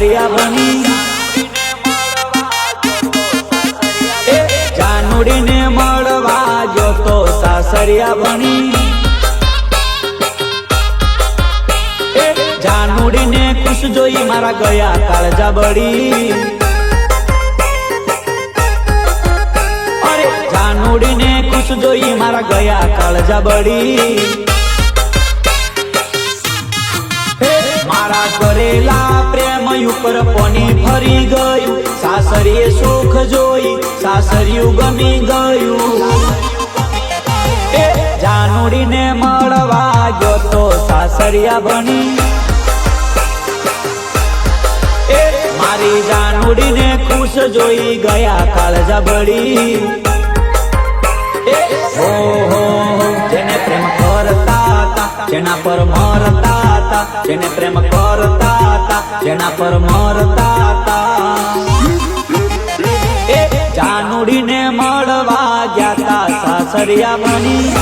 બની. એ જાનુડીને મળવા ગયો સાસરિયા બની. જાનુડીને ખુશ જોઈ મારા ગયા કાળજા બળી અરે જાનુડીને જોઈ મારા ગયા કાળજા બળી મારા ઉપર પોની ફરી ગયું સાસરીએ સુખ જોઈ, સાસરિયું ગમી ગયું. એ જાનુડીને મળવા ગયો તો સાસરિયા બની. એ મારી જાનુડીને ખુશ જોઈ ગયા કાળજા બળી હો જેને પ્રેમ કરતા જેના પર મરતા હતા, જેને પ્રેમ કરતા હતા, જેના પર મરતા હતા. એ જાનુડીને મળવા ગયા તા, સાસરિયા બની.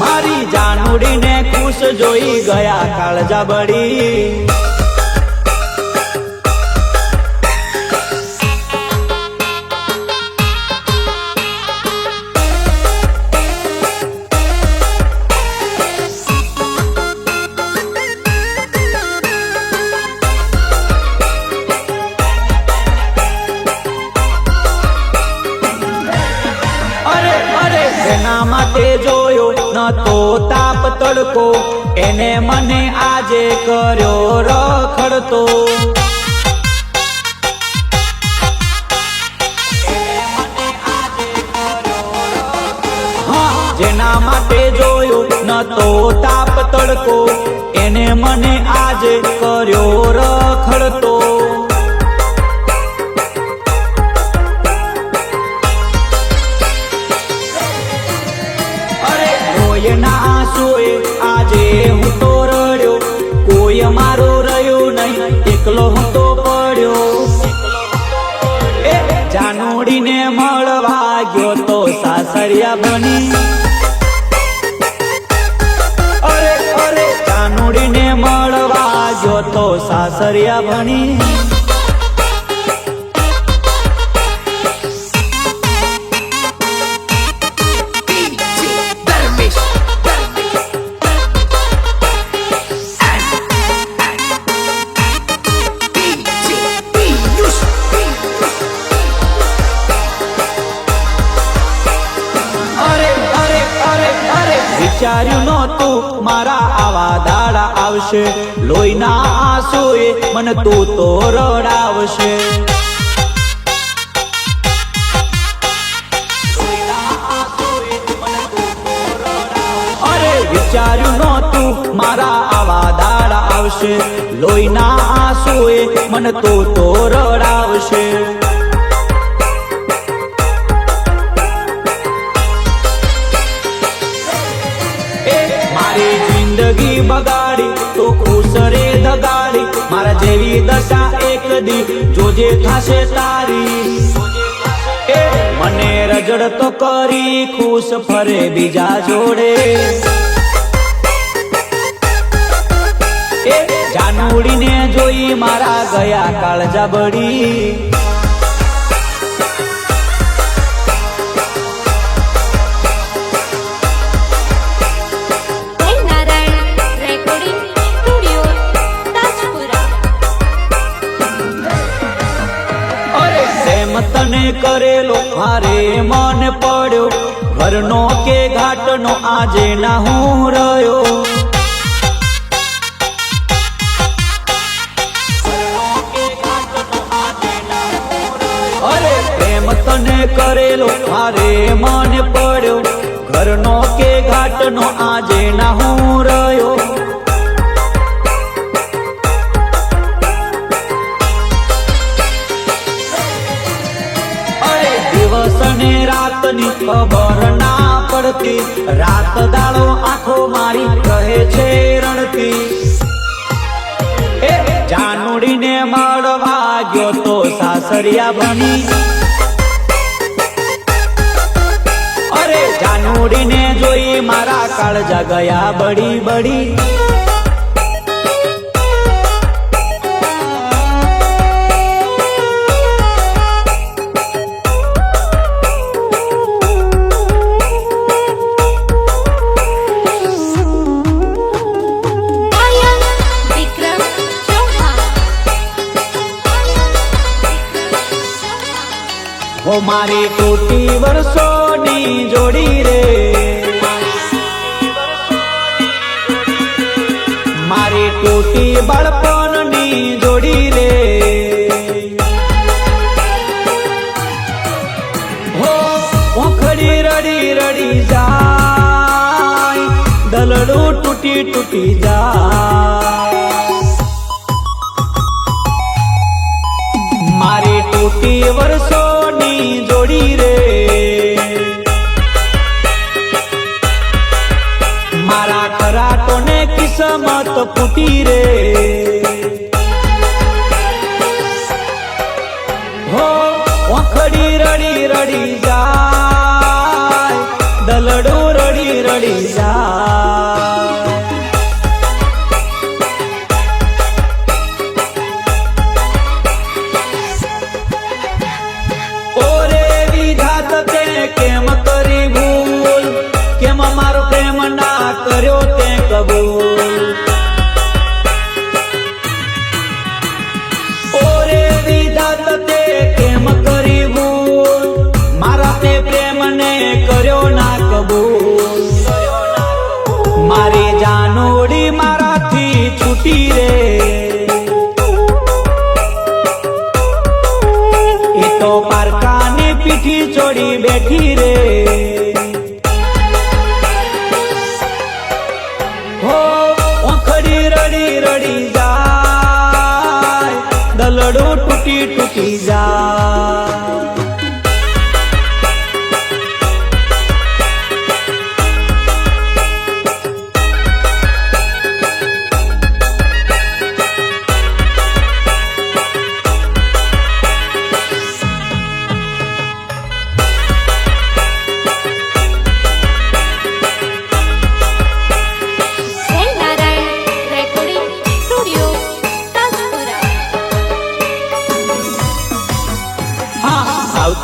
મારી જાનુડીને ખુશ જોઈ ગયા કાળજા બળી તાપ એને મને આજે કર્યો રખડતો. જેના માટે જોયું ન તો તાપ તડકો. એને મને આજે કર્યો જાનુડીને મળવા ગયો તો સાસરિયા બની. અરે અરે જાનુડીને મળવા ગયો તો સાસરિયા બની. દાડા આવશે. લોહીના આંસુએ મને તું તો રડાવશે. વિચાર્યું નહોતું મારા આવા દાડા આવશે. લોહીના આંસુએ મને તો તો રડાવશે. જોજે થશે તારી. મને રજડ તો કરી ખુશ ફરે બીજા જોડે. જાનુડીને જોઈ મારા ગયા કાળજા બળી મારે મન પડ્યો. ઘરનો કે ઘાટનો આજે ના હું રહ્યો. અરે પ્રેમ તને કરેલો મારે મન પડ્યો. ઘરનો કે ઘાટનો આજે ના હું દિવસ ને રાતની ખબર ના પડતી. રાત દાડો આંખો મારી કહે છે રણતી. એ જાનુડીને મળવા ગયો તો સાસરિયા બની. અરે જાનુડીને જોઈ મારા કાળજા ગયા બળી બળી. મારી તૂટી વર્ષોની જોડી રે. મારી તૂટી બાળપણની જોડી રે. ઓખડી રડી રડી જાય, દલડું તૂટી તૂટી જાય. મારી તૂટી વર્ષોની જોડી રે મારા કરાટોને કિસ્મત ફૂટી રે હો ઓખડી રડી રડી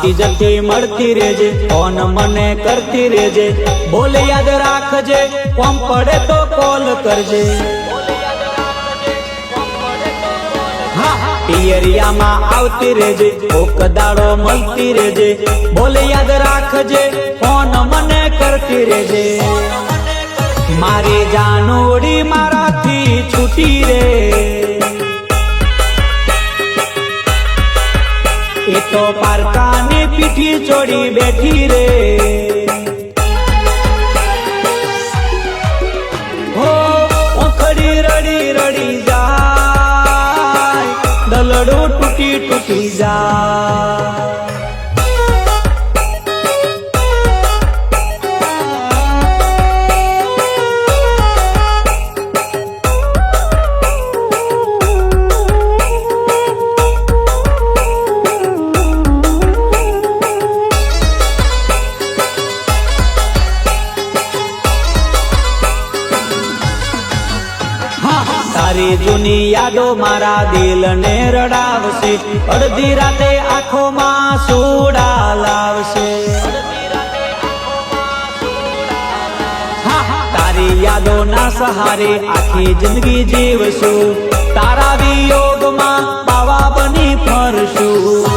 આવતી જતી મળતી રેજે ફોન મને કરતી રેજે બોલ યાદ રાખજે, કોમ પડે તો કોલ કરજે. હા, પિયરિયામાં આવતી રેજે કોક દાડો મળતી રેજે બોલ યાદ રાખજે ફોન મને કરતી રેજે મારી જાનોડી મારાથી છૂટી રે. એ તો પારકાની પીઠી ચોડી બેઠી રે હો ઓખડી રડી રડી જાય દલડું તૂટી તૂટી જાય હા, જૂની યાદો મારા દિલને રડાવશે. અડધી રાતે આંખોમાં સુડા લાવશે. તારી યાદો ના સહારે આખી જિંદગી જીવશું. તારા વિયોગમાં બાવા બની ફરશું.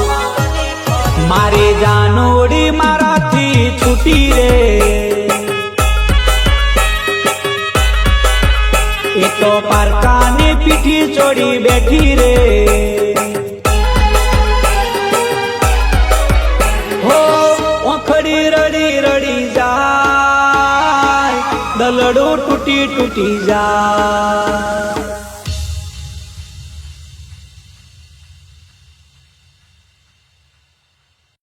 મારી જાનોડી મારાથી છૂટી રે. તો પારકાની પીઠી ચોડી બેઠી રે. હો ઓખડી રડી રડી જાય દલડું તૂટી તૂટી જાય.